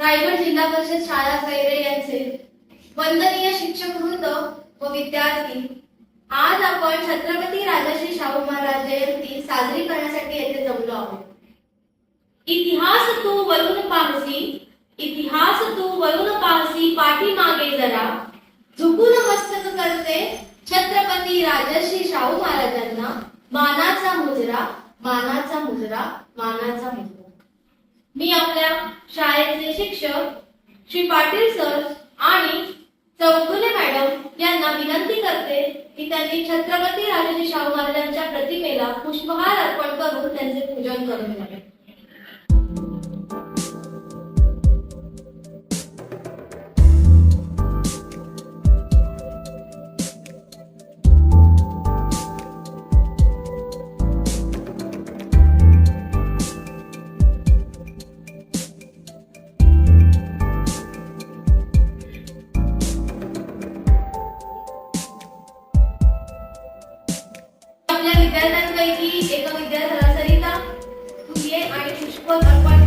रायगड जिल्हा परिषद शाळा कैरे यांचे वंदनीय शिक्षक वृंद व विद्यार्थी. आज आपण छत्रपती राजश्री शाहू महाराज जयंती साजरी करण्यासाठी येथे जमलो आहोत. इतिहास तू वरुण पाहसी इतिहास तू वळून पाहसी पाठीमागे जरा. झुकून मस्तक करते छत्रपती राजश्री शाहू महाराजांना. मानाचा मुजरा मानाचा मुजरा मानाचा मुजरा. मी आपल्या शाळेचे शिक्षक श्री पाटील सर आणि चौगुले मॅडम यांना विनंती करते की त्यांनी छत्रपती राजाजी शाहू महाराजांच्या प्रतिमेला पुष्पहार अर्पण करून त्यांचे पूजन करून आणि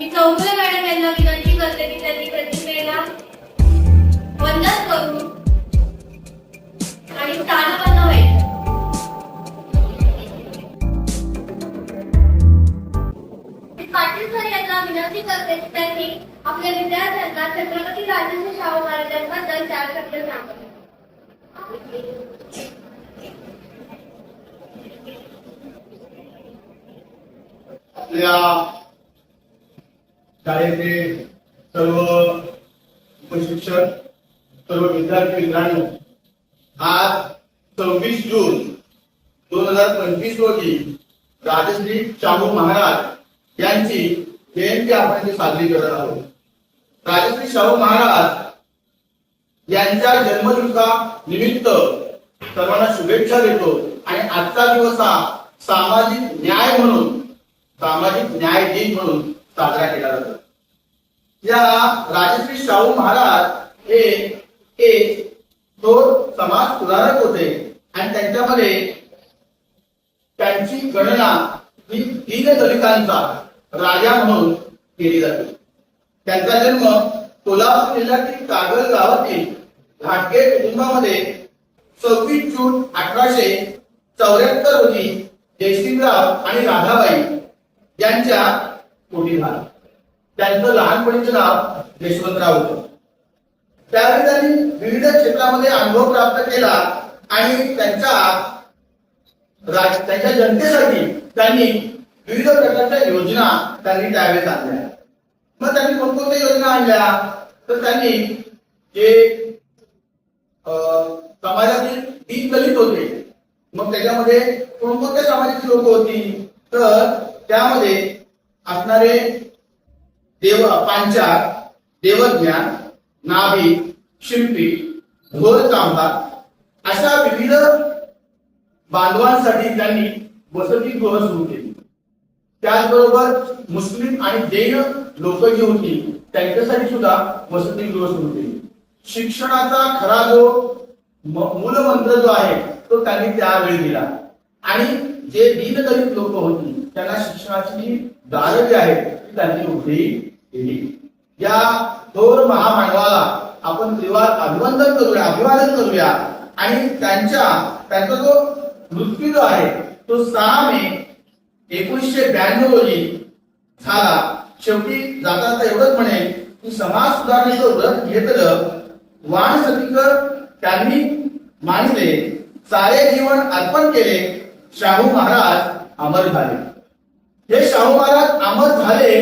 मी चौगुले मॅडम यांना विनंती करते की त्यांनी प्रतिमेला वंदन करून आणि स्थानपन्न व्हायचं पाटील सर यांना विनंती करते की त्यांनी आपल्या विद्यार्थ्यांना छत्रपती राजेंद्र शाहू महाराजांबद्दल चार शब्द सांगावे आपल्या शाळेचे सर्व शिक्षक सर्व विद्यार्थी मित्रांनो आज सव्वीस जून दोन हजार पंचवीस रोजी राजश्री शाहू महाराज यांची जयंती आपण साजरी करत आहोत. राजश्री शाहू महाराज यांच्या जन्मदिवसा निमित्त सर्वांना शुभेच्छा देतो आणि आजचा दिवस हा सामाजिक न्याय म्हणून सामाजिक न्याय दिन म्हणून साजरा केला जातो या राजश्री शाहू महाराज हे एक थोर समाज सुधारक होते आणि त्यांच्यामध्ये त्यांची गणना ही तीन दलितांचा राजा म्हणून केली जाते. त्यांचा जन्म कोल्हापूर जिल्ह्यातील कागल गावातील घाटगे कुटुंबामध्ये सव्वीस जून अठराशे चौऱ्याहत्तर रोजी जयसिंगराव आणि राधाबाई यांच्या कोटी झाला. त्यांचं लहानपणीचं नाव यशवंतराव होतं. त्यावेळी त्यांनी विविध क्षेत्रामध्ये अनुभव प्राप्त केला आणि त्यांच्या राज- त्यांच्या जनतेसाठी त्यांनी विविध प्रकारच्या योजना त्यांनी त्यावेळेस आणल्या. मग त्यांनी कोणकोणत्या योजना आणल्या? तर त्यांनी जे समाजातील तीन दलित होते. मग त्याच्यामध्ये कोणकोणत्या समाजाची लोक होती? तर त्यामध्ये असणारे देव पांचार देवज्ञान नाभी शिंपी घोर कामगार अशा विविध बांधवांसाठी त्यांनी वसतिगृह सुरू केली. त्याचबरोबर मुस्लिम आणि जैन लोक जी होती त्यांच्यासाठी सुद्धा वसतिगृह सुरू केली. शिक्षणाचा खरा जो मूलमंत्र जो आहे तो त्यांनी त्यावेळी दिला. आणि जे दीनदलित लोक होती त्यांना शिक्षणाची दारं जी आहेत ती त्यांनी उघडी केली. या थोर महामानवाला आपण त्रिवार अभिवंदन करूया अभिवादन करूया. आणि त्यांच्या त्यांचा जो मृत्यू जो आहे तो सहा मे एकोणीसशे ब्याण्णव रोजी झाला. शेवटी जाता जाता एवढंच म्हणेल की समाज सुधारणेचं व्रत घेतलं वाण सतीकर त्यांनी मानले सारे जीवन अर्पण केले शाहू महाराज अमर झाले. हे शाहू महाराज अमर झाले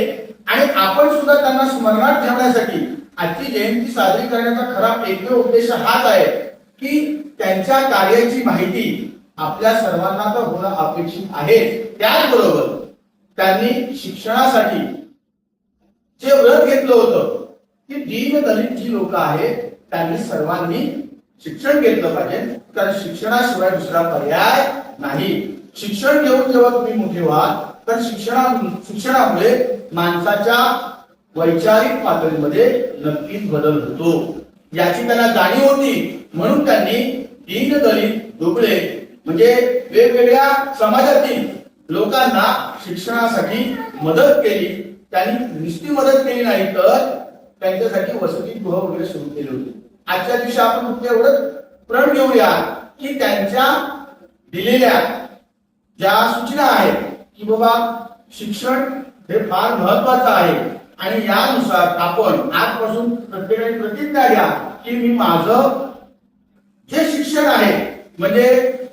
आणि आपण सुद्धा त्यांना स्मरणात ठेवण्यासाठी आजची जयंती साजरी करण्याचा खरा एकमेव उद्देश हाच आहे की त्यांच्या कार्याची माहिती आपल्या सर्वांना तर होणं अपेक्षित आहे. त्याचबरोबर त्यांनी शिक्षणासाठी जे व्रत घेतलं होतं की दीन दलित जी लोक आहेत त्यांनी सर्वांनी शिक्षण घेतलं पाहिजे. कारण शिक्षणाशिवाय दुसरा पर्याय नाही. शिक्षण घेऊन जेव्हा तुम्ही मोठे व्हाल तर शिक्षणा शिक्षणामुळे माणसाच्या वैचारिक पातळीमध्ये नक्कीच बदल होतो. याची त्यांना जाणीव होती. म्हणून त्यांनी दीन दलित दुबळे म्हणजे वेगवेगळ्या समाजातील लोकांना शिक्षणासाठी मदत केली. त्यांनी नुसती मदत केली नाही तर त्यांच्यासाठी वसतिगृह वगैरे सुरू केले होते. आजच्या दिवशी आपण फक्त एवढं प्रण घेऊया की त्यांच्या दिलेल्या ज्या सूचना आहेत की बाबा शिक्षण हे फार महत्वाचं आहे. आणि यानुसार आपण आजपासून प्रत्येकाने प्रतिज्ञा घ्या की मी माझं जे शिक्षण आहे म्हणजे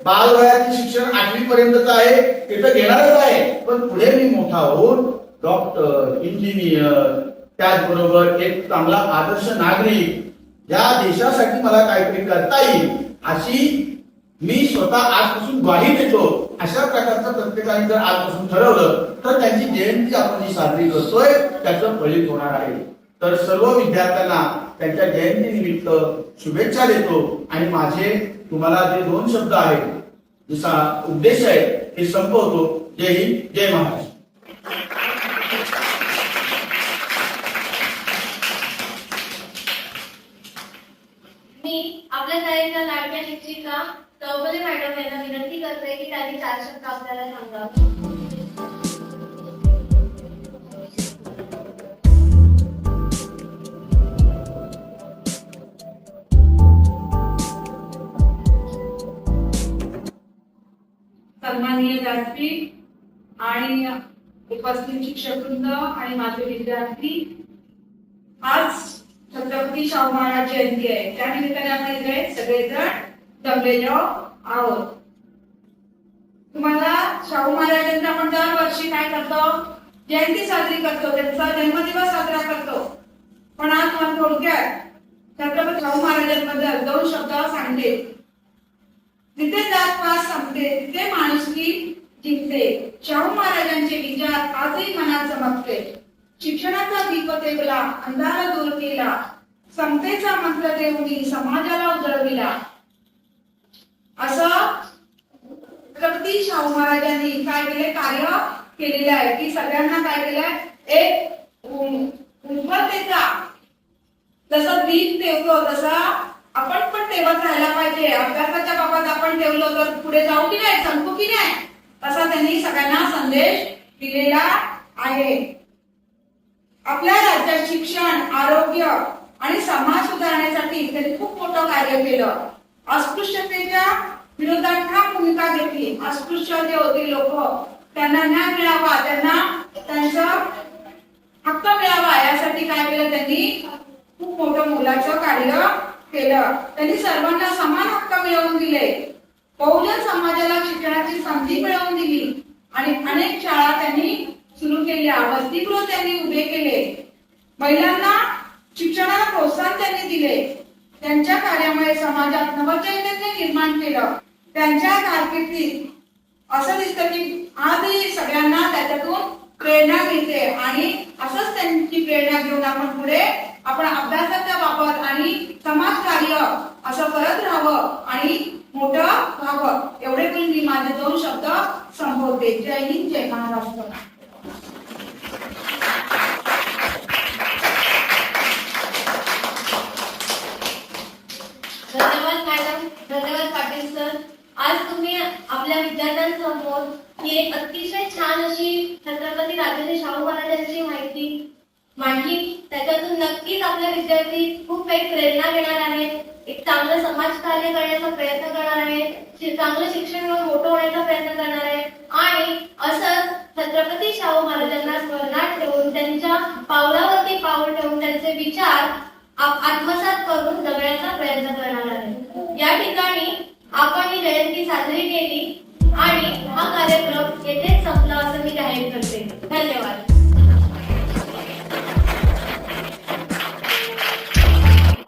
बालवयातील शिक्षण आठवी पर्यंतच आहे ते तर घेणारच आहे. पण पुढे मी मोठा होऊन डॉक्टर इंजिनियर त्याचबरोबर एक चांगला आदर्श नागरिक या देशासाठी मला काहीतरी करता येईल अशी मी स्वतः आजपासून ग्वाही देतो अशा प्रकारचं प्रत्येकाने जर आजपासून ठरवलं तर त्यांची जयंती आपण जी साजरी करतोय त्याचं फलित होणार आहे. तर सर्व विद्यार्थ्यांना त्यांच्या जयंती निमित्त शुभेच्छा देतो. आणि माझे तुम्हाला जे दोन शब्द आहेत जसा उद्देश आहे हे संपवतो. जय हिंद जय महाराष्ट्र मी आपल्या शाळेच्या लाडक्या शिक्षिका चौगुले मॅडम यांना विनंती करते की त्यांनी चार शब्द आपल्याला सांगा सन्माननीय व्यासपीठ आणि उपस्थित शिक्षकवृंद आणि माझे विद्यार्थी. आज छत्रपती शाहू महाराज जयंती आहे. त्या निमित्ताने आपण इथे सगळेजण जमलेलो आहोत. तुम्हाला शाहू महाराजांचा आपण दरवर्षी काय करतो? जयंती साजरी करतो त्यांचा जन्मदिवस साजरा करतो. पण आज मला थोडक्यात छत्रपती शाहू महाराजांबद्दल दोन शब्द सांगते. जिथे जात पास संपते तिथे माणुसकी जिंकते. शाहू महाराजांचे विचार आजही मनात चमकते. शिक्षणाचा दीप तेवला अंधार दूर केला. समतेचा मंत्र देऊनी समाजाला उजळविला. असं छत्रपती शाहू महाराजांनी काय केले कार्य केलेले आहे. की सगळ्यांना काय केलंय? एक उम- जसं दीप ठेवतो तसा आपण पण तेवत राहायला पाहिजे. अभ्यासाच्या बाबत आपण ठेवलो तर पुढे जाऊ की नाही संपू की नाही? असा त्यांनी सगळ्यांना संदेश दिलेला आहे. आपल्या राज्यात शिक्षण आरोग्य आणि समाज सुधारण्यासाठी त्यांनी खूप मोठं कार्य केलं. अस्पृश्यतेच्या विरोधात ठाम भूमिका घेतली. अस्पृश्य जे होते लोक. त्यांना न्याय मिळावा. त्यांना त्यांचा हक्क मिळावा. यासाठी काय केलं त्यांनी? खूप मोठं मुलाचं कार्य केलं. त्यांनी सर्वांना समान हक्क मिळवून दिले. बहुजन समाजाला शिक्षणाची संधी मिळवून दिली. आणि अनेक शाळा त्यांनी सुरू केल्या. वसतिगृह त्यांनी उभे केले. महिलांना शिक्षणाला प्रोत्साहन त्यांनी दिले. त्यांच्या कार्यामुळे समाजात नवचैतन्य निर्माण केलं. त्यांच्या कारकिर्दीत असं दिसतं की आजही सगळ्यांना त्याच्यातून प्रेरणा मिळते आणि असंच त्यांची प्रेरणा घेऊन आपण पुढे आपण अभ्यासाचा वापर आणि समाज कार्य असं करत राहावं आणि मोठं व्हावं. एवढे पण मी माझे दोन शब्द संबोधते. जय हिंद जय महाराष्ट्र धन्यवाद मॅडम धन्यवाद पाटील सर आज तुम्ही आपल्या विद्यार्थ्यांसमोर ही एक अतिशय छान अशी छत्रपती राजाने शाहू महाराजांची माहिती. मांडली त्याच्यातून नक्कीच आपले विद्यार्थी खूप काही प्रेरणा घेणार आहेत. एक चांगलं समाज कार्य करण्याचा प्रयत्न करणार आहेत. चांगलं शिक्षण घेऊन मोठं होण्याचा प्रयत्न करणार आहे आणि असं छत्रपती शाहू महाराजांना स्मरणात ठेवून त्यांच्या पावलावरती पाऊल ठेवून त्यांचे विचार आत्मसात करून जगण्याचा प्रयत्न करणार आहे या ठिकाणी आपण ही जयंती साजरी केली. आणि हा कार्यक्रम येथेच संपला असं मी जाहीर करते. धन्यवाद.